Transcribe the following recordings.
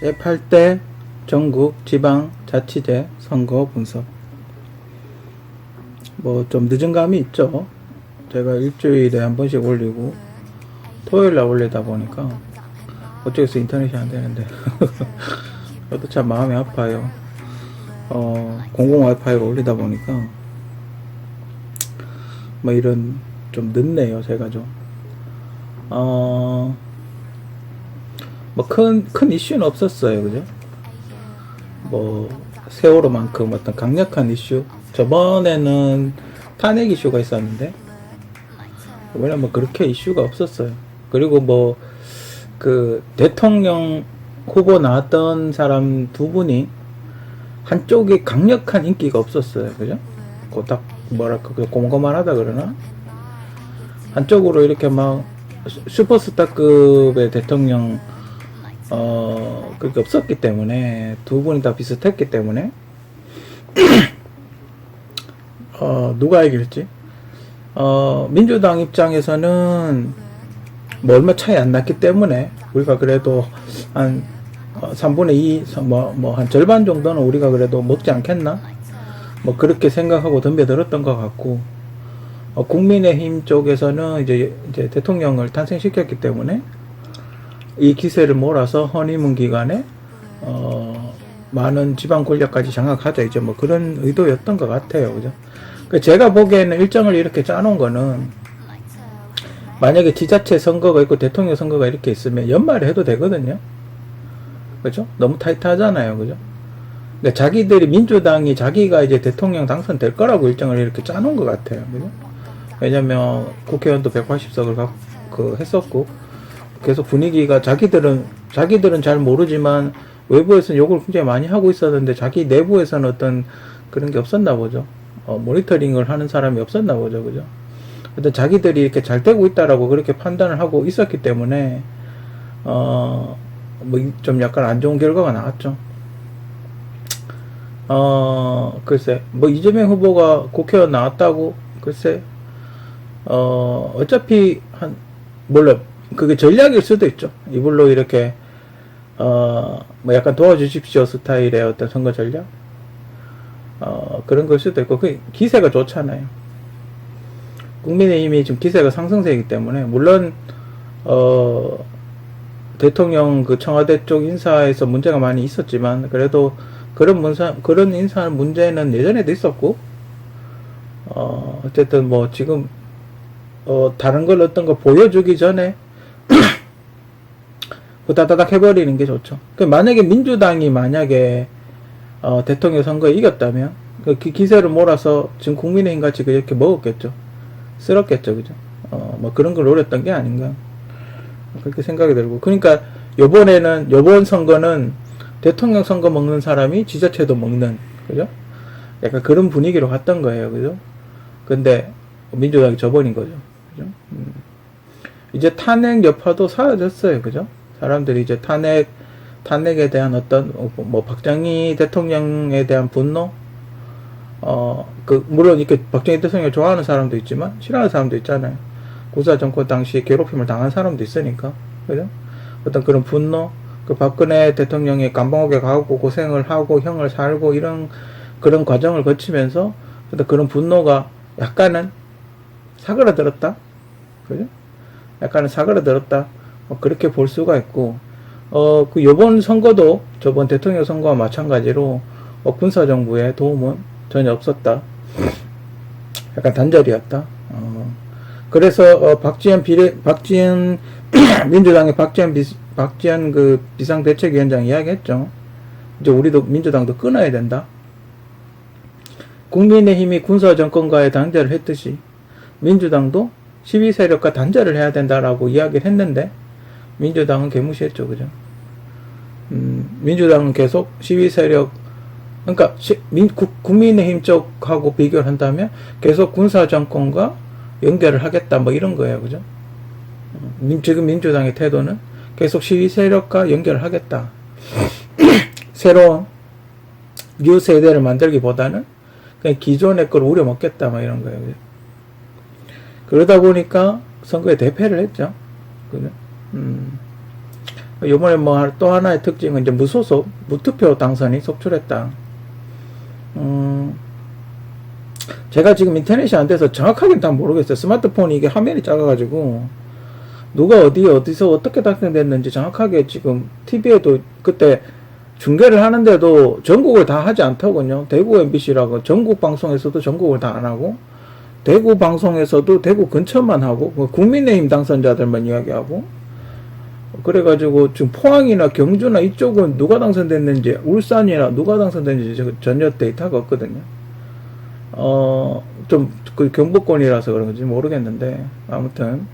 제8대 전국 지방 자치제 선거 분석. 뭐 좀 늦은 감이 있죠. 제가 일주일에 한 번씩 올리고 토요일 날 올리다 보니까 어쩌겠어 인터넷이 안 되는데 저도 참 마음이 아파요. 어, 공공 와이파이로 올리다 보니까 뭐 이런 좀 늦네요 제가 좀. 어, 뭐 큰 큰 이슈는 없었어요, 그죠? 뭐 세월호만큼 어떤 강력한 이슈. 저번에는 탄핵 이슈가 있었는데 이번에 뭐 그렇게 이슈가 없었어요. 그리고 뭐 그 대통령 후보 나왔던 사람 두 분이 한쪽이 강력한 인기가 없었어요, 그죠? 그딱 뭐랄까 그 곰곰하다 그러나 한쪽으로 이렇게 막 슈- 슈퍼스타급의 대통령 어 그게 없었기 때문에 두 분이 다 비슷했기 때문에 어 누가 이길지 어 민주당 입장에서는 뭐 얼마 차이 안 났기 때문에 우리가 그래도 한 어, 3분의 2, 뭐, 뭐, 한 절반 정도는 우리가 그래도 먹지 않겠나? 뭐, 그렇게 생각하고 덤벼들었던 것 같고, 어, 국민의힘 쪽에서는 이제, 이제 대통령을 탄생시켰기 때문에, 이 기세를 몰아서 허니문 기간에, 어, 많은 지방 권력까지 장악하자, 이제 뭐 그런 의도였던 것 같아요. 그죠? 그 제가 보기에는 일정을 이렇게 짜놓은 거는, 만약에 지자체 선거가 있고 대통령 선거가 이렇게 있으면 연말에 해도 되거든요. 그죠? 너무 타이트하잖아요. 그죠? 그러니까 자기들이 민주당이 자기가 이제 대통령 당선될 거라고 일정을 이렇게 짜놓은 것 같아요. 그죠? 왜냐면 국회의원도 180석을 갖, 그 했었고 계속 분위기가 자기들은 자기들은 잘 모르지만 외부에서는 욕을 굉장히 많이 하고 있었는데 자기 내부에서는 어떤 그런 게 없었나 보죠. 어, 모니터링을 하는 사람이 없었나 보죠. 그죠? 어떤 자기들이 이렇게 잘 되고 있다라고 그렇게 판단을 하고 있었기 때문에 어, 뭐 좀 약간 안 좋은 결과가 나왔죠. 어, 글쎄, 뭐 이재명 후보가 국회의원 나왔다고 글쎄, 어, 어차피 한 물론 그게 전략일 수도 있죠. 이불로 이렇게 어, 뭐 약간 도와주십시오 스타일의 어떤 선거 전략. 어, 그런 걸 수도 있고, 그 기세가 좋잖아요. 국민의힘이 지금 기세가 상승세이기 때문에, 물론, 어, 대통령 그 청와대 쪽 인사에서 문제가 많이 있었지만, 그래도 그런 문사, 그런 인사 문제는 예전에도 있었고, 어, 어쨌든 뭐 지금, 어, 다른 걸 어떤 거 보여주기 전에, 후다다닥 해버리는 게 좋죠. 그 만약에 민주당이 만약에 어, 대통령 선거에 이겼다면 그 기- 기세를 몰아서 지금 국민의힘 같이 그렇게 먹었겠죠. 쓸었겠죠, 그죠? 어, 뭐 그런 걸 노렸던 게 아닌가 그렇게 생각이 들고. 그러니까 요번에는 요번 선거는 대통령 선거 먹는 사람이 지자체도 먹는 그죠? 약간 그런 분위기로 갔던 거예요, 그죠? 근데 민주당이 져버린 거죠, 그죠? 음. 이제 탄핵 여파도 사라졌어요, 그죠? 사람들이 이제 탄핵 탄핵에 대한 어떤 어, 뭐 박정희 대통령에 대한 분노 어그 물론 이렇게 박정희 대통령을 좋아하는 사람도 있지만 싫어하는 사람도 있잖아요. 구사 정권 당시에 괴롭힘을 당한 사람도 있으니까 그죠? 어떤 그런 분노 그 박근혜 대통령이 감방옥에 가고 고생을 하고 형을 살고 이런 그런 과정을 거치면서 어떤 그런 분노가 약간은 사그라들었다 그죠? 약간은 사그라들었다 뭐 그렇게 볼 수가 있고 어, 그 요번 선거도 저번 대통령 선거와 마찬가지로 어, 군사 정부의 도움은 전혀 없었다. 약간 단절이었다. 어, 그래서 어, 박지원 비례 박지원 민주당의 박지원 비, 박지원 그 비상대책위원장 이야기했죠. 이제 우리도 민주당도 끊어야 된다. 국민의힘이 군사 정권과의 단절을 했듯이 민주당도 12세력과 단절을 해야 된다라고 이야기를 했는데 민주당은 개무시했죠, 그죠? 음, 민주당은 계속 시위 세력, 그러니까 시, 민, 국, 국민의힘 쪽하고 비교를 한다면 계속 군사 정권과 연결을 하겠다, 뭐 이런 거예요, 그죠? 음, 민, 지금 민주당의 태도는 계속 시위 세력과 연결을 하겠다. 새로운 뉴 세대를 만들기보다는 그냥 기존의 걸 우려먹겠다, 뭐 이런 거예요, 그죠? 그러다 보니까 선거에 대패를 했죠, 그죠? 음. 요번에 뭐 또 하나의 특징은 이제 무소속, 무투표 당선이 속출했다. 음, 제가 지금 인터넷이 안 돼서 정확하게는 다 모르겠어요. 스마트폰이 이게 화면이 작아가지고, 누가 어디, 어디서 어떻게 당선됐는지 정확하게 지금 TV에도 그때 중계를 하는데도 전국을 다 하지 않더군요. 대구 MBC라고 전국 방송에서도 전국을 다 안 하고, 대구 방송에서도 대구 근처만 하고, 뭐 국민의힘 당선자들만 이야기하고, 그래가지고 지금 포항이나 경주나 이쪽은 누가 당선됐는지 울산이나 누가 당선됐는지 저- 전혀 데이터가 없거든요. 어, 좀 그 경북권이라서 그런 건지 모르겠는데 아무튼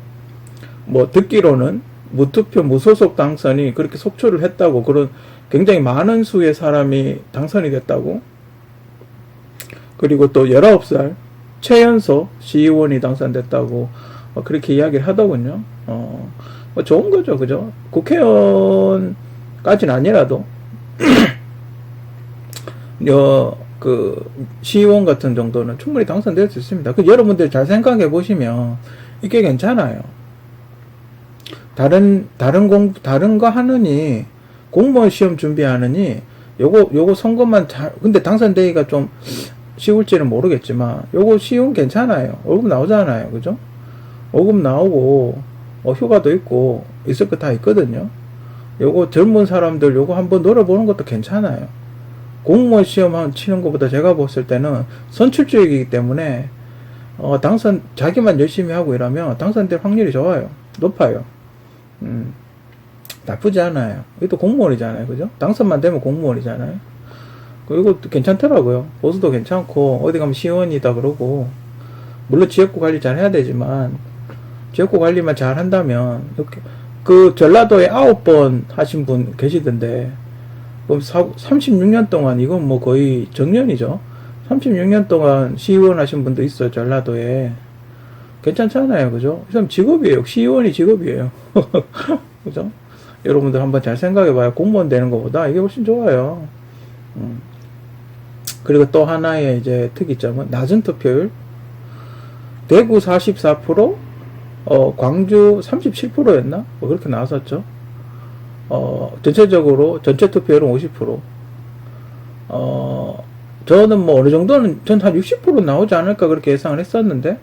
뭐 듣기로는 무투표 무소속 당선이 그렇게 속출을 했다고 그런 굉장히 많은 수의 사람이 당선이 됐다고 그리고 또 19살 최연소 시의원이 당선됐다고 어, 그렇게 이야기를 하더군요. 어, 뭐 좋은 거죠, 그죠? 국회의원까지는 아니라도, 여, 그, 시의원 같은 정도는 충분히 당선될 수 있습니다. 그 여러분들 잘 생각해 보시면, 이게 괜찮아요. 다른, 다른 공, 다른 거 하느니, 공무원 시험 준비하느니, 요거, 요거 선거만 잘, 근데 당선되기가 좀 쉬울지는 모르겠지만, 요거 시험 괜찮아요. 월급 나오잖아요. 그죠? 월급 나오고, 어, 휴가도 있고, 있을 거 다 있거든요. 요거 젊은 사람들 요거 한번 노려보는 것도 괜찮아요. 공무원 시험 한 치는 것보다 제가 봤을 때는 선출직이기 때문에, 어, 당선, 자기만 열심히 하고 이러면 당선될 확률이 좋아요. 높아요. 음, 나쁘지 않아요. 이것도 공무원이잖아요. 그죠? 당선만 되면 공무원이잖아요. 그리고 또 괜찮더라고요. 보수도 괜찮고, 어디 가면 시의원이다 그러고, 물론 지역구 관리 잘 해야 되지만, 지역구 관리만 잘 한다면, 이렇게, 그 전라도에 아홉 번 하신 분 계시던데, 그럼 36년 동안, 이건 뭐 거의 정년이죠. 36년 동안 시의원 하신 분도 있어요, 전라도에. 괜찮잖아요, 그죠? 이 사람 직업이에요. 시의원이 직업이에요. 그죠? 여러분들 한번 잘 생각해봐요. 공무원 되는 것보다 이게 훨씬 좋아요. 음. 그리고 또 하나의 이제 특이점은 낮은 투표율. 대구 44%, 어, 광주 37%였나? 뭐 그렇게 나왔었죠. 어, 전체적으로, 전체 투표율은 50%. 어, 저는 뭐 어느 정도는, 전 한 60% 나오지 않을까 그렇게 예상을 했었는데,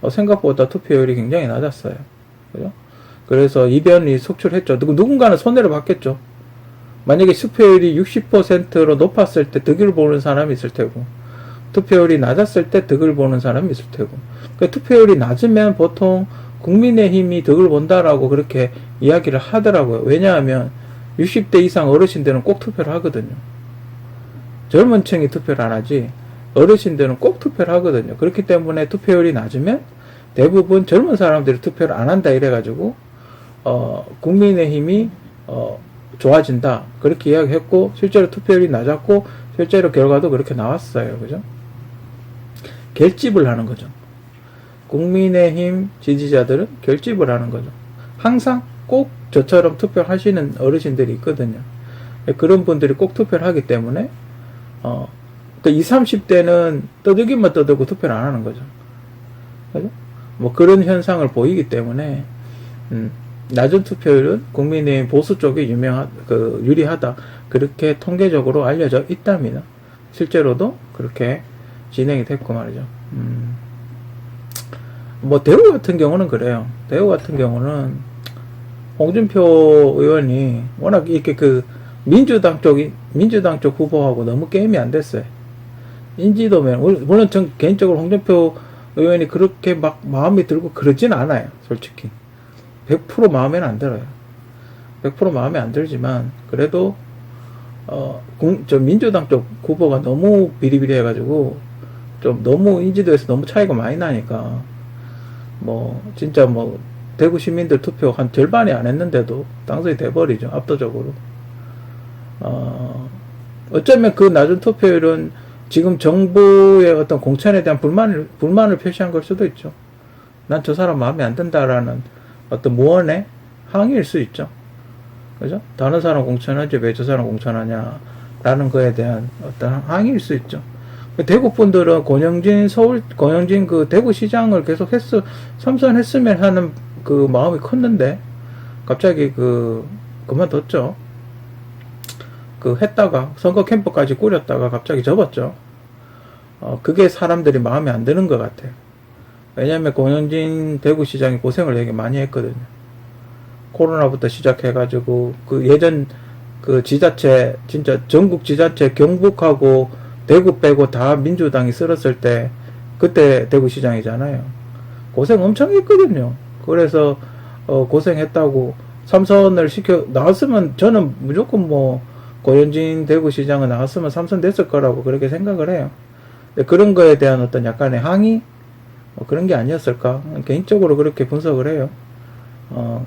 어, 생각보다 투표율이 굉장히 낮았어요. 그죠? 그래서 이변이 속출했죠. 누구, 누군가는 손해를 봤겠죠. 만약에 투표율이 60%로 높았을 때 득을 보는 사람이 있을 테고, 투표율이 낮았을 때 득을 보는 사람이 있을 테고, 그 투표율이 낮으면 보통 국민의힘이 득을 본다라고 그렇게 이야기를 하더라고요. 왜냐하면 60대 이상 어르신들은 꼭 투표를 하거든요. 젊은 층이 투표를 안 하지, 어르신들은 꼭 투표를 하거든요. 그렇기 때문에 투표율이 낮으면 대부분 젊은 사람들이 투표를 안 한다 이래가지고, 어, 국민의힘이, 어, 좋아진다. 그렇게 이야기했고, 실제로 투표율이 낮았고, 실제로 결과도 그렇게 나왔어요. 그죠? 결집을 하는 거죠. 국민의힘 지지자들은 결집을 하는 거죠. 항상 꼭 저처럼 투표하시는 어르신들이 있거든요. 그런 분들이 꼭 투표를 하기 때문에, 어, 그 20, 30대는 떠들기만 떠들고 투표를 안 하는 거죠. 그죠? 뭐 그런 현상을 보이기 때문에, 음, 낮은 투표율은 국민의힘 보수 쪽에 유명하, 그, 유리하다. 그렇게 통계적으로 알려져 있답니다. 실제로도 그렇게 진행이 됐고 말이죠. 음. 뭐, 대구 같은 경우는 그래요. 대구 같은 경우는 홍준표 의원이 워낙 이렇게 그 민주당 쪽이, 민주당 쪽 후보하고 너무 게임이 안 됐어요. 인지도면, 물론 전 개인적으로 홍준표 의원이 그렇게 막 마음이 들고 그러진 않아요. 솔직히. 100% 마음에는 안 들어요. 100% 마음에 안 들지만, 그래도, 어, 공, 저 민주당 쪽 후보가 너무 비리비리 해가지고, 좀 너무 인지도에서 너무 차이가 많이 나니까, 뭐, 진짜 뭐, 대구 시민들 투표 한 절반이 안 했는데도 당선이 돼버리죠. 압도적으로. 어, 어쩌면 그 낮은 투표율은 지금 정부의 어떤 공천에 대한 불만을, 불만을 표시한 걸 수도 있죠. 난 저 사람 마음에 안 든다라는 어떤 무언의 항의일 수 있죠. 그죠? 다른 사람 공천하지 왜 저 사람 공천하냐 라는 거에 대한 어떤 항의일 수 있죠. 대구 분들은 권영진 서울 권영진 그 대구시장을 계속 했어 삼선했으면 하는 그 마음이 컸는데 갑자기 그 그만뒀죠. 그 했다가 선거 캠프까지 꾸렸다가 갑자기 접었죠. 어, 그게 사람들이 마음에 안 드는 것 같아요. 왜냐면 고현진 대구시장이 고생을 되게 많이 했거든요. 코로나부터 시작해가지고 그 예전 그 지자체 진짜 전국 지자체 경북하고 대구 빼고 다 민주당이 쓸었을 때 그때 대구시장이잖아요. 고생 엄청 했거든요. 그래서 어, 고생했다고 삼선을 시켜 나왔으면 저는 무조건 뭐 고현진 대구시장은 나왔으면 삼선 됐을 거라고 그렇게 생각을 해요. 그런 거에 대한 어떤 약간의 항의 뭐 그런 게 아니었을까 개인적으로 그렇게 분석을 해요. 어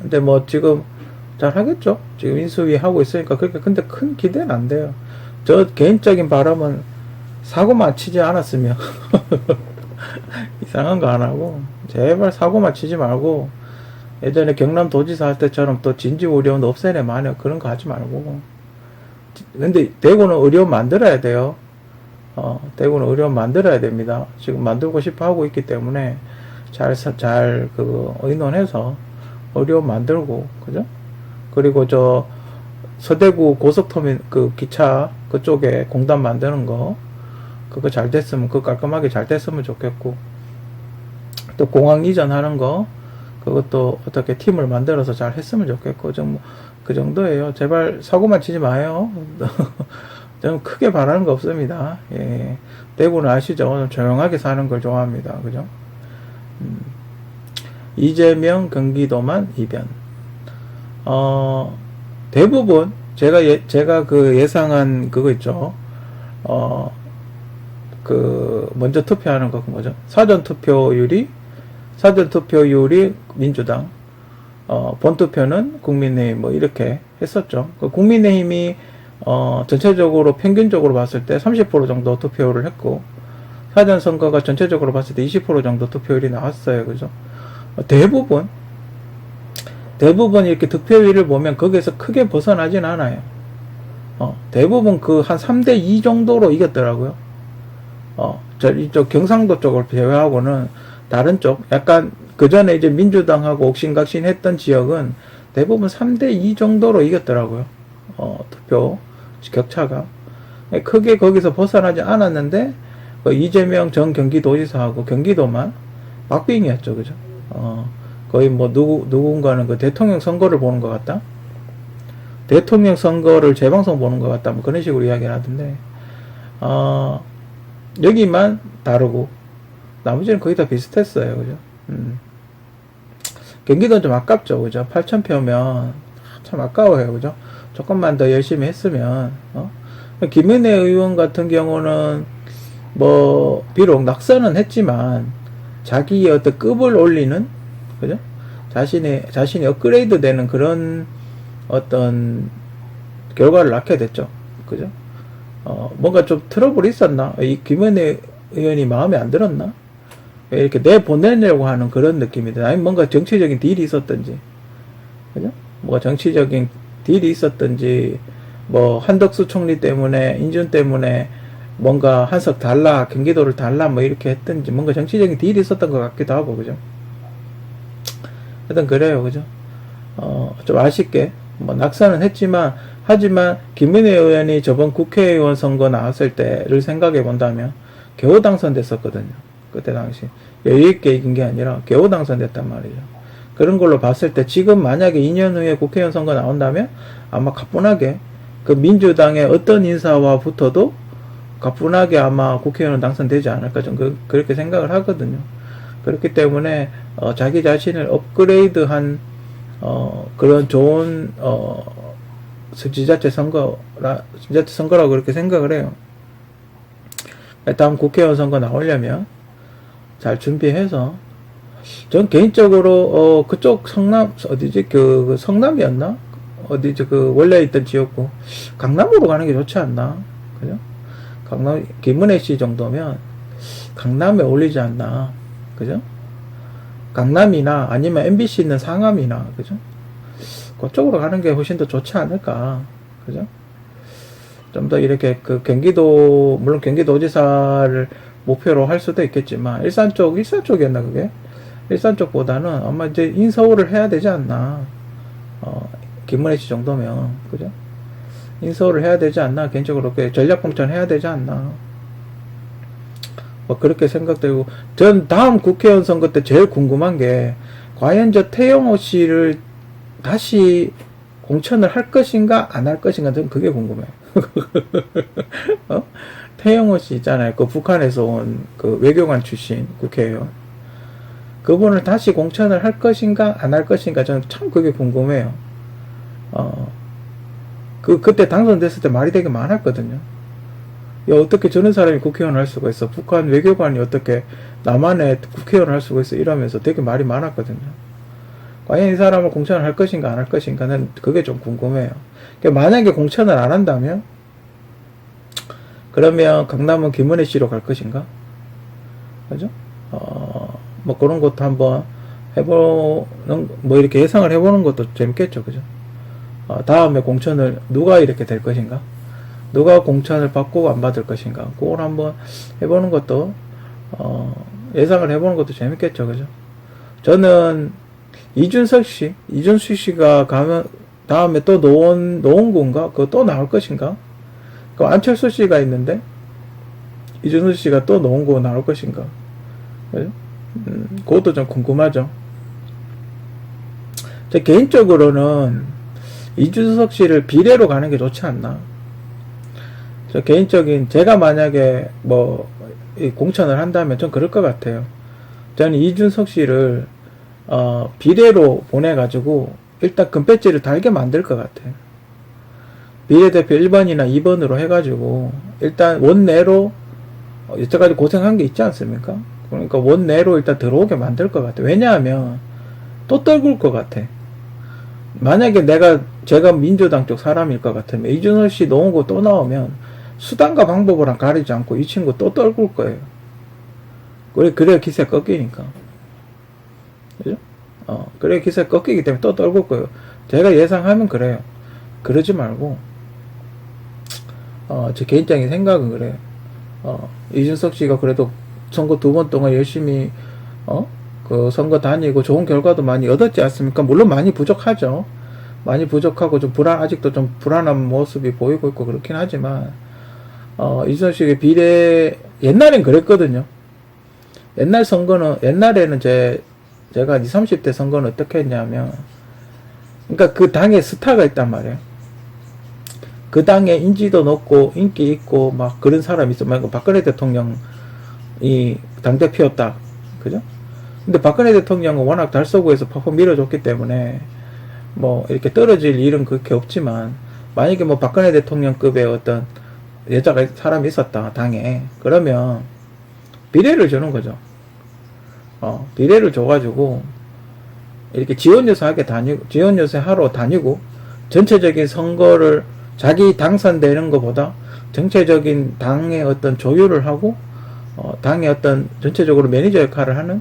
근데 뭐 지금 잘 하겠죠. 지금 인수위 하고 있으니까 그렇게 근데 큰 기대는 안 돼요. 저 개인적인 바람은 사고만 치지 않았으면 이상한 거 안 하고 제발 사고만 치지 말고 예전에 경남 도지사 할 때처럼 또 진지 의료원 없애네 마녀 그런 거 하지 말고 근데 대구는 의료원 만들어야 돼요. 어, 대구는 의료원 만들어야 됩니다. 지금 만들고 싶어 하고 있기 때문에 잘, 사- 잘, 그, 의논해서 의료원 만들고, 그죠? 그리고 저, 서대구 고속터민, 그 기차 그쪽에 공단 만드는 거, 그거 잘 됐으면, 그거 깔끔하게 잘 됐으면 좋겠고, 또 공항 이전하는 거, 그것도 어떻게 팀을 만들어서 잘 했으면 좋겠고, 좀, 그 정도예요. 제발 사고만 치지 마요. 저는 크게 바라는 거 없습니다. 예. 대구는 아시죠? 조용하게 사는 걸 좋아합니다. 그죠? 음. 이재명 경기도만 이변. 어, 대부분, 제가 예, 제가 그 예상한 그거 있죠. 어, 그, 먼저 투표하는 거, 그 뭐죠? 사전 투표율이, 사전 투표율이 민주당, 어, 본투표는 국민의힘 뭐 이렇게 했었죠. 그 국민의힘이 어, 전체적으로 평균적으로 봤을 때 30% 정도 투표율을 했고 사전 선거가 전체적으로 봤을 때 20% 정도 투표율이 나왔어요. 그죠? 어, 대부분 대부분 이렇게 득표율을 보면 거기에서 크게 벗어나진 않아요. 어, 대부분 그 한 3대 2 정도로 이겼더라고요. 어, 저 이쪽 경상도 쪽을 제외하고는 다른 쪽 약간 그 전에 이제 민주당하고 옥신각신 했던 지역은 대부분 3대 2 정도로 이겼더라고요. 어, 투표 격차가 크게 거기서 벗어나지 않았는데 그 이재명 전 경기도지사하고 경기도만 박빙이었죠, 그죠? 어, 거의 뭐 누구 누군가는 그 대통령 선거를 보는 것 같다. 대통령 선거를 재방송 보는 것 같다. 뭐 그런 식으로 이야기를 하던데 어, 여기만 다르고 나머지는 거의 다 비슷했어요, 그죠? 음. 경기도는 좀 아깝죠, 그죠? 8,000표면 참 아까워요, 그죠? 조금만 더 열심히 했으면, 어? 김은혜 의원 같은 경우는, 뭐, 비록 낙선은 했지만, 자기의 어떤 급을 올리는, 그죠? 자신의, 자신이 업그레이드 되는 그런 어떤 결과를 낳게 됐죠. 그죠? 어, 뭔가 좀 트러블이 있었나? 이 김은혜 의원이 마음에 안 들었나? 왜 이렇게 내보내려고 하는 그런 느낌이다. 아니, 뭔가 정치적인 딜이 있었던지. 그죠? 뭐가 정치적인 딜이 있었던지, 뭐, 한덕수 총리 때문에, 인준 때문에, 뭔가 한석 달라, 경기도를 달라, 뭐, 이렇게 했던지, 뭔가 정치적인 딜이 있었던 것 같기도 하고, 그죠? 하여튼, 그래요, 그죠? 어, 좀 아쉽게, 뭐, 낙선은 했지만, 하지만, 김민혜 의원이 저번 국회의원 선거 나왔을 때를 생각해 본다면, 겨우 당선됐었거든요. 그때 당시. 여유있게 이긴 게 아니라, 겨우 당선됐단 말이죠. 그런 걸로 봤을 때 지금 만약에 2년 후에 국회의원 선거 나온다면 아마 가뿐하게 그 민주당의 어떤 인사와 붙어도 가뿐하게 아마 국회의원 당선되지 않을까 좀 그, 그렇게 생각을 하거든요. 그렇기 때문에 어, 자기 자신을 업그레이드한 어, 그런 좋은 어, 지자체 선거라 지자체 선거라고 그렇게 생각을 해요. 다음 국회의원 선거 나오려면 잘 준비해서 전 개인적으로 어 그쪽 성남 어디지? 그, 그 성남이었나? 어디지 그 원래 있던 지역구. 강남으로 가는 게 좋지 않나? 그죠? 강남 김은혜 씨 정도면 강남에 어울리지 않나 그죠 강남이나 아니면 MBC 있는 상암이나 그죠 그쪽으로 가는 게 훨씬 더 좋지 않을까 그죠 좀 더 이렇게 그 경기도 물론 경기도지사를 목표로 할 수도 있겠지만 일산 쪽 일산 쪽이었나 그게 일산 쪽보다는 아마 이제 인서울을 해야 되지 않나 어, 김문혜 씨 정도면, 그죠? 인서울을 해야 되지 않나? 개인적으로 그렇게 전략 공천 해야 되지 않나? 뭐 그렇게 생각되고, 전 다음 국회의원 선거 때 제일 궁금한 게, 과연 저 태영호 씨를 다시 공천을 할 것인가, 안 할 것인가, 저는 그게 궁금해요. 어? 태영호 씨 있잖아요. 그 북한에서 온 그 외교관 출신 국회의원. 그분을 다시 공천을 할 것인가, 안 할 것인가, 저는 참 그게 궁금해요. 어, 그, 그때 당선됐을 때 말이 되게 많았거든요. 야, 어떻게 저런 사람이 국회의원 할 수가 있어? 북한 외교관이 어떻게 남한에 국회의원 할 수가 있어? 이러면서 되게 말이 많았거든요. 과연 이 사람을 공천을 할 것인가, 안 할 것인가는 그게 좀 궁금해요. 그러니까 만약에 공천을 안 한다면, 그러면 강남은 김은혜 씨로 갈 것인가? 그죠? 어, 뭐 그런 것도 한번 해보는, 뭐 이렇게 예상을 해보는 것도 재밌겠죠. 그죠? 어, 다음에 공천을 누가 이렇게 될 것인가? 누가 공천을 받고 안 받을 것인가? 그걸 한번 해보는 것도, 어, 예상을 해보는 것도 재밌겠죠. 그죠? 저는 이준석 씨, 이준수 씨가 가면, 다음에 또 노원, 노원군가? 그거 또 나올 것인가? 그 안철수 씨가 있는데, 이준수 씨가 또 노원군 나올 것인가? 그죠? 음, 그것도 좀 궁금하죠. 제 개인적으로는 이준석 씨를 비례로 가는 게 좋지 않나. 저 개인적인, 제가 만약에 뭐, 이 공천을 한다면 전 그럴 것 같아요. 저는 이준석 씨를, 어, 비례로 보내가지고, 일단 금배지를 달게 만들 것 같아요. 비례대표 1번이나 2번으로 해가지고, 일단 원내로, 어, 여태까지 고생한 게 있지 않습니까? 그러니까 원내로 일단 들어오게 만들 것 같아요. 왜냐하면, 또 떨굴 것 같아. 만약에 내가 제가 민주당 쪽 사람일 것 같으면 이준석 씨 노원구 또 나오면 수단과 방법을 가리지 않고 이 친구 또 떨굴 거예요. 그래 그래야 기세 꺾이니까. 그죠? 어 그래 기세 꺾이기 때문에 또 떨굴 거예요. 제가 예상하면 그래요. 그러지 말고 어 제 개인적인 생각은 그래요. 어 이준석 씨가 그래도 선거 두 번 동안 열심히 어 그 선거 다니고 좋은 결과도 많이 얻었지 않습니까? 물론 많이 부족하죠. 많이 부족하고 좀 불안 아직도 좀 불안한 모습이 보이고 있고 그렇긴 하지만 어 이준석 씨의 비례 옛날엔 그랬거든요. 옛날 선거는 옛날에는 제 제가 20, 30대 선거는 어떻게 했냐면 그러니까 그 당에 스타가 있단 말이에요. 그 당에 인지도 높고 인기 있고 막 그런 사람이 있어. 막 박근혜 대통령이 당대표였다. 그죠? 근데 박근혜 대통령은 워낙 달서구에서 팍팍 밀어줬기 때문에 뭐 이렇게 떨어질 일은 그렇게 없지만 만약에 뭐 박근혜 대통령급의 어떤 여자가 사람이 있었다 당에 그러면 비례를 주는 거죠. 어 비례를 줘가지고 이렇게 지원 요새하게 다니고 지원 요새 하러 다니고 전체적인 선거를 자기 당선되는 것보다 전체적인 당의 어떤 조율을 하고 어, 당의 어떤 전체적으로 매니저 역할을 하는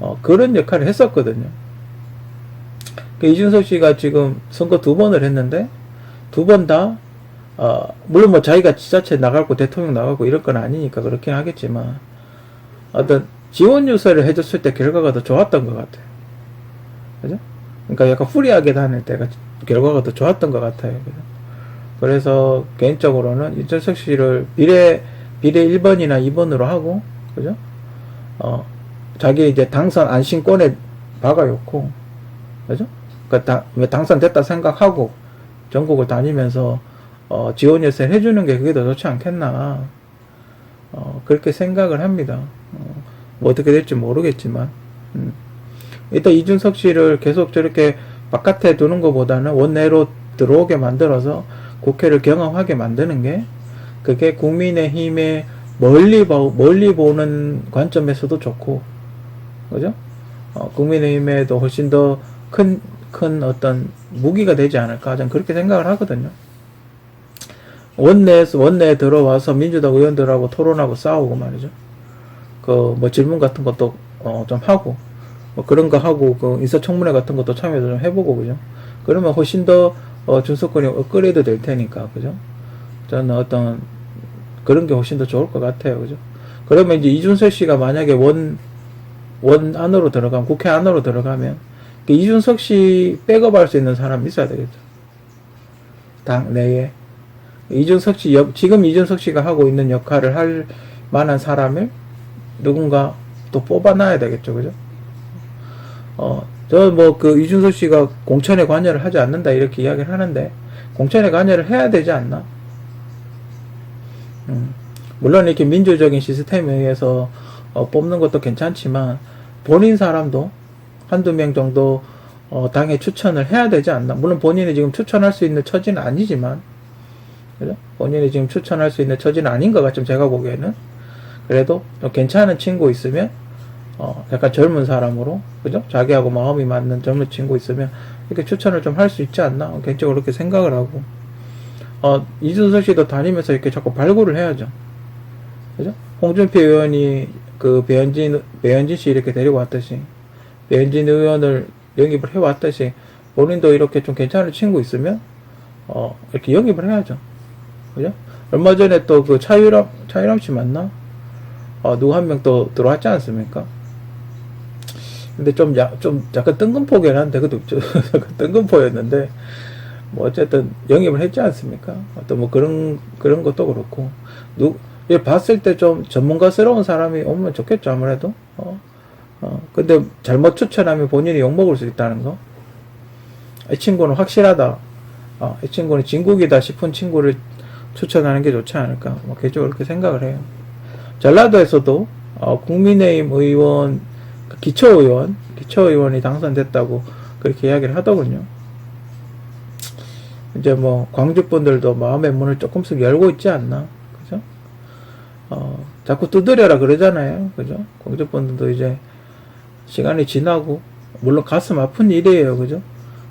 어, 그런 역할을 했었거든요. 그 이준석 씨가 지금 선거 두 번을 했는데 두 번 다 어, 물론 뭐 자기가 지자체 나가고 대통령 나가고 이럴 건 아니니까 그렇긴 하겠지만 어떤 지원 유세를 해줬을 때 결과가 더 좋았던 것 같아요. 그죠? 그러니까 약간 후리하게 다닐 때가 결과가 더 좋았던 것 같아요. 그죠? 그래서 개인적으로는 이준석 씨를 비례 비례 1번이나 2번으로 하고 그죠? 어 자기 이제 당선 안심권에 박아놓고 그죠? 그러니까 다, 당선됐다 생각하고 전국을 다니면서 어, 지원 예세 해주는 게 그게 더 좋지 않겠나 어, 그렇게 생각을 합니다. 어, 뭐 어떻게 될지 모르겠지만 음. 일단 이준석 씨를 계속 저렇게 바깥에 두는 것보다는 원내로 들어오게 만들어서 국회를 경험하게 만드는 게 그게 국민의힘에 멀리 보, 멀리 보는 관점에서도 좋고 그죠? 어, 국민의힘에도 훨씬 더 큰큰 어떤 무기가 되지 않을까 저는 그렇게 생각을 하거든요. 원내에서 원내에 들어와서 민주당 의원들하고 토론하고 싸우고 말이죠. 그 뭐 질문 같은 것도 어, 좀 하고 뭐 그런 거 하고 그 인사청문회 같은 것도 참여도 좀 해보고 그죠. 그러면 훨씬 더 어, 준석권이 업그레이드 될 테니까 그죠. 저는 어떤 그런 게 훨씬 더 좋을 것 같아요 그죠. 그러면 이제 이준석 씨가 만약에 원 원 안으로 들어가면 국회 안으로 들어가면 그 이준석 씨 백업할 수 있는 사람이 있어야 되겠죠. 당 내에 이준석 씨 역, 지금 이준석 씨가 하고 있는 역할을 할 만한 사람을 누군가 또 뽑아놔야 되겠죠, 그죠? 어, 저 뭐 그 이준석 씨가 공천에 관여를 하지 않는다 이렇게 이야기를 하는데 공천에 관여를 해야 되지 않나? 음, 물론 이렇게 민주적인 시스템에 의해서 어, 뽑는 것도 괜찮지만 본인 사람도 한두 명 정도 어, 당에 추천을 해야 되지 않나? 물론 본인이 지금 추천할 수 있는 처지는 아니지만, 그죠? 본인이 지금 추천할 수 있는 처지는 아닌 것 같죠, 제가 보기에는. 그래도 좀 괜찮은 친구 있으면, 어, 약간 젊은 사람으로, 그죠? 자기하고 마음이 맞는 젊은 친구 있으면, 이렇게 추천을 좀 할 수 있지 않나? 개인적으로 그렇게 생각을 하고, 어, 이준석 씨도 다니면서 이렇게 자꾸 발굴을 해야죠. 그죠? 홍준표 의원이 그 배현진, 배현진 씨 이렇게 데리고 왔듯이, 배현진 의원을 영입을 해왔듯이 본인도 이렇게 좀 괜찮은 친구 있으면 어 이렇게 영입을 해야죠. 그죠? 얼마 전에 또 그 차유람 차유람 씨 맞나? 어 누구 한 명 또 들어왔지 않습니까? 근데 좀, 야, 좀 약간 뜬금포긴 한데 그도 좀 약간 뜬금포였는데 뭐 어쨌든 영입을 했지 않습니까? 어떤 뭐 그런 그런 것도 그렇고 누 예, 봤을 때 좀 전문가스러운 사람이 오면 좋겠죠 아무래도 어. 어, 근데 잘못 추천하면 본인이 욕먹을 수 있다는 거. 이 친구는 확실하다. 어, 이 친구는 진국이다 싶은 친구를 추천하는 게 좋지 않을까. 뭐, 개적으로 그렇게 생각을 해요. 전라도에서도, 어, 국민의힘 의원, 그 기초의원, 기초의원이 당선됐다고 그렇게 이야기를 하더군요. 이제 뭐, 광주 분들도 마음의 문을 조금씩 열고 있지 않나. 그죠? 어, 자꾸 두드려라 그러잖아요. 그죠? 광주 분들도 이제, 시간이 지나고 물론 가슴 아픈 일이에요 그죠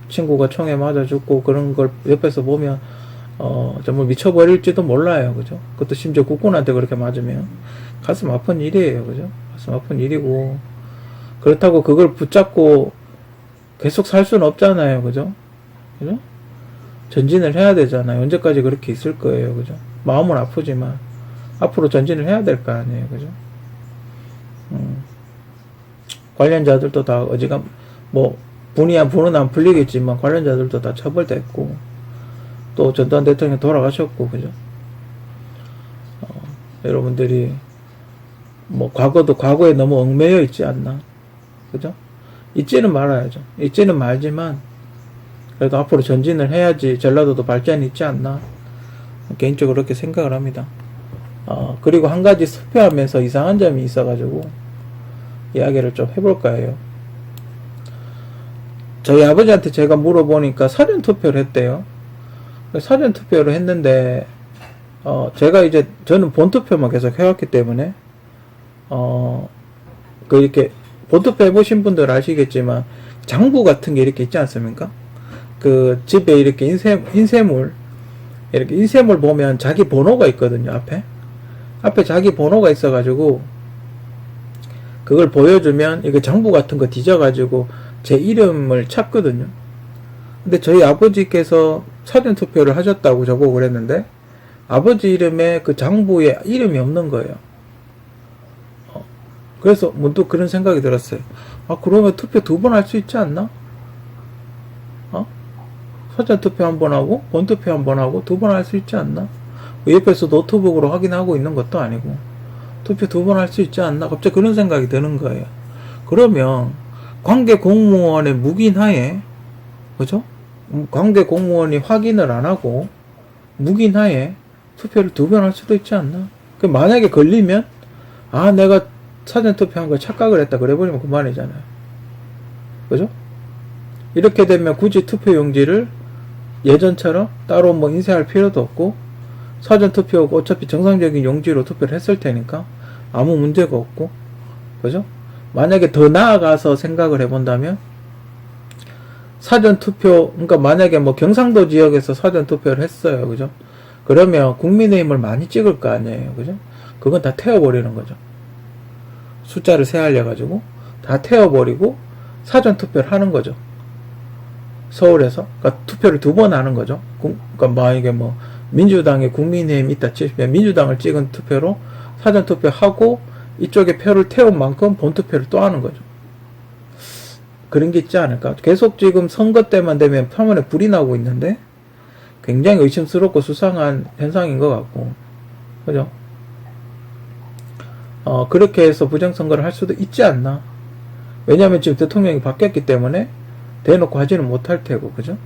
친구가 총에 맞아 죽고 그런 걸 옆에서 보면 어 정말 미쳐버릴지도 몰라요. 그죠? 그것도 심지어 국군한테 그렇게 맞으면. 가슴 아픈 일이에요. 그죠? 가슴 아픈 일이고. 그렇다고 그걸 붙잡고 계속 살 수는 없잖아요. 그죠? 그죠? 전진을 해야 되잖아요. 언제까지 그렇게 있을 거예요. 그죠? 마음은 아프지만 앞으로 전진을 해야 될 거 아니에요. 그죠? 음. 관련자들도 다 어지간 뭐 분이야 분은 안 풀리겠지만 관련자들도 다 처벌됐고 또 전두환 대통령 돌아가셨고 그죠? 어, 여러분들이 뭐 과거도 과거에 너무 얽매여 있지 않나? 그죠? 잊지는 말아야죠. 잊지는 말지만 그래도 앞으로 전진을 해야지 전라도도 발전이 있지 않나? 개인적으로 그렇게 생각을 합니다. 어, 그리고 한 가지 투표하면서 이상한 점이 있어가지고 이야기를 좀 해볼까 해요. 저희 아버지한테 제가 물어보니까 사전 투표를 했대요. 사전 투표를 했는데, 어, 제가 이제, 저는 본 투표만 계속 해왔기 때문에, 어, 그 이렇게, 본 투표 해보신 분들 아시겠지만, 장부 같은 게 이렇게 있지 않습니까? 그 집에 이렇게 인쇄, 인쇄물, 이렇게 인쇄물 보면 자기 번호가 있거든요, 앞에. 앞에 자기 번호가 있어가지고, 그걸 보여주면 이거 정부 같은 거 뒤져가지고 제 이름을 찾거든요. 근데 저희 아버지께서 사전 투표를 하셨다고 저보고 그랬는데 아버지 이름에 그 장부에 이름이 없는 거예요. 어, 그래서 문득 그런 생각이 들었어요. 아 그러면 투표 두 번 할 수 있지 않나? 어? 사전 투표 한 번 하고 본 투표 한 번 하고 두 번 할 수 있지 않나? 옆에서 노트북으로 확인하고 있는 것도 아니고. 투표 두 번 할 수 있지 않나? 갑자기 그런 생각이 드는 거예요. 그러면 관계 공무원의 묵인하에 그죠? 관계 공무원이 확인을 안 하고 묵인하에 투표를 두 번 할 수도 있지 않나? 그 만약에 걸리면 아 내가 사전 투표한 걸 착각을 했다 그래버리면 그만이잖아요. 그죠? 이렇게 되면 굳이 투표 용지를 예전처럼 따로 뭐 인쇄할 필요도 없고 사전 투표고 어차피 정상적인 용지로 투표를 했을 테니까 아무 문제가 없고 그죠? 만약에 더 나아가서 생각을 해본다면 사전 투표 그러니까 만약에 뭐 경상도 지역에서 사전 투표를 했어요. 그죠? 그러면 국민의힘을 많이 찍을 거 아니에요. 그죠? 그건 다 태워버리는 거죠. 숫자를 세알려 가지고 다 태워버리고 사전 투표를 하는 거죠. 서울에서? 그러니까 투표를 두 번 하는 거죠. 그러니까 만약에 뭐 민주당에 국민의힘 있다 치면 민주당을 찍은 투표로 사전 투표하고 이쪽에 표를 태운 만큼 본 투표를 또 하는 거죠. 그런 게 있지 않을까. 계속 지금 선거 때만 되면 표면에 불이 나고 있는데 굉장히 의심스럽고 수상한 현상인 것 같고, 그죠? 어, 그렇게 해서 부정선거를 할 수도 있지 않나. 왜냐하면 지금 대통령이 바뀌었기 때문에 대놓고 하지는 못할 테고, 그죠?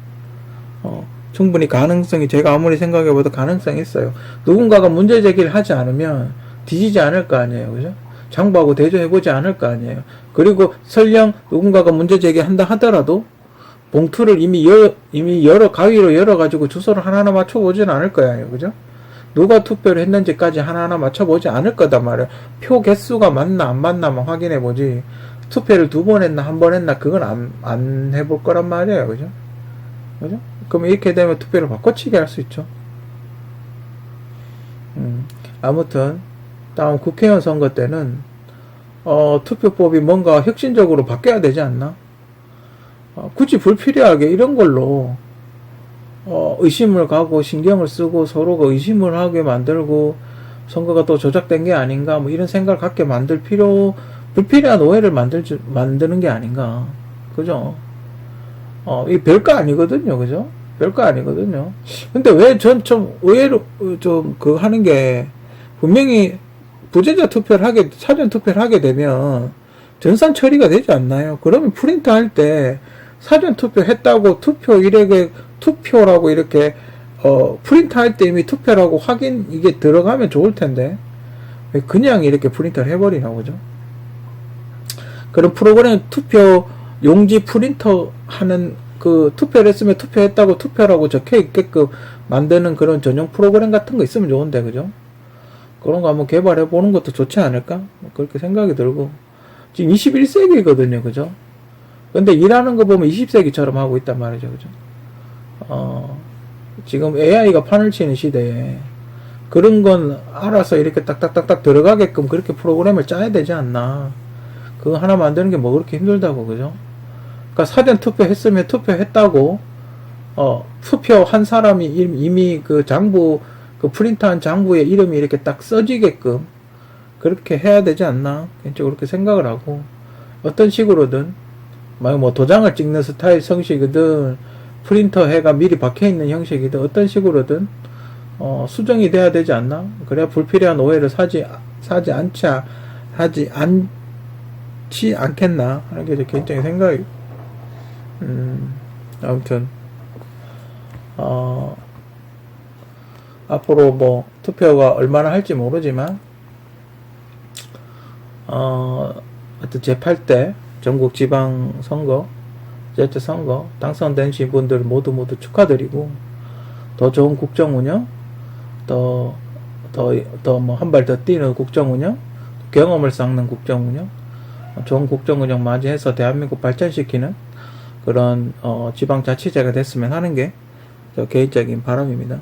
어, 충분히 가능성이 제가 아무리 생각해봐도 가능성이 있어요. 누군가가 문제 제기를 하지 않으면 뒤지지 않을 거 아니에요, 그죠? 장부하고 대조해보지 않을 거 아니에요. 그리고 설령 누군가가 문제 제기한다 하더라도 봉투를 이미 열, 이미 여러 가위로 열어가지고 주소를 하나하나 맞춰보지는 않을 거예요, 그죠? 누가 투표를 했는지까지 하나하나 맞춰보지 않을 거단 말이에요. 표 개수가 맞나 안 맞나만 확인해보지. 투표를 두 번 했나 한 번 했나 그건 안, 안 해볼 거란 말이에요, 그죠? 그죠? 그럼 이렇게 되면 투표를 바꿔치기 할 수 있죠. 음, 아무튼 다음 국회의원 선거 때는 어, 투표법이 뭔가 혁신적으로 바뀌어야 되지 않나? 어, 굳이 불필요하게 이런 걸로 어, 의심을 가고 신경을 쓰고 서로가 의심을 하게 만들고 선거가 또 조작된 게 아닌가 뭐 이런 생각을 갖게 만들 필요 불필요한 오해를 만들 만드는 게 아닌가 그죠? 어, 이 별거 아니거든요, 그죠? 별거 아니거든요. 근데 왜 전 좀 의외로 좀 그 하는 게 분명히 부재자 투표를 하게 사전 투표를 하게 되면 전산 처리가 되지 않나요? 그러면 프린트 할 때 사전 투표 했다고 투표 이력에 투표라고 이렇게 어 프린트 할 때 이미 투표라고 확인 이게 들어가면 좋을 텐데 왜 그냥 이렇게 프린터를 해버리나 보죠? 그런 프로그램 투표 용지 프린터 하는 그 투표를 했으면 투표했다고 투표라고 적혀 있게끔 만드는 그런 전용 프로그램 같은 거 있으면 좋은데 그죠? 그런 거 한번 개발해 보는 것도 좋지 않을까? 뭐 그렇게 생각이 들고 지금 21세기거든요, 그죠? 근데 일하는 거 보면 20세기처럼 하고 있단 말이죠, 그죠? 어, 지금 AI가 판을 치는 시대에 그런 건 알아서 이렇게 딱딱딱딱 들어가게끔 그렇게 프로그램을 짜야 되지 않나. 그거 하나 만드는 게 뭐 그렇게 힘들다고, 그죠? 그러니까 사전 투표했으면 투표했다고, 어, 투표 한 사람이 이미, 이미 그 장부, 그 프린트한 장부에 이름이 이렇게 딱 써지게끔 그렇게 해야 되지 않나. 개인적으로 그렇게 생각을 하고, 어떤 식으로든, 만약 뭐 도장을 찍는 스타일 형식이든, 프린터 해가 미리 박혀 있는 형식이든, 어떤 식으로든, 어, 수정이 돼야 되지 않나? 그래야 불필요한 오해를 사지, 사지 않지, 하지 않지 않겠나? 하는 게 제 개인적인 생각이, 음, 아무튼, 어, 앞으로 뭐, 투표가 얼마나 할지 모르지만, 어, 하여튼 제8대 전국 지방 선거, 제트 선거, 당선되신 분들 모두 모두 축하드리고, 더 좋은 국정 운영, 더, 더, 더 뭐 한 발 더 뛰는 국정 운영, 경험을 쌓는 국정 운영, 좋은 국정 운영 맞이해서 대한민국 발전시키는 그런, 어, 지방자치제가 됐으면 하는 게저 개인적인 바람입니다.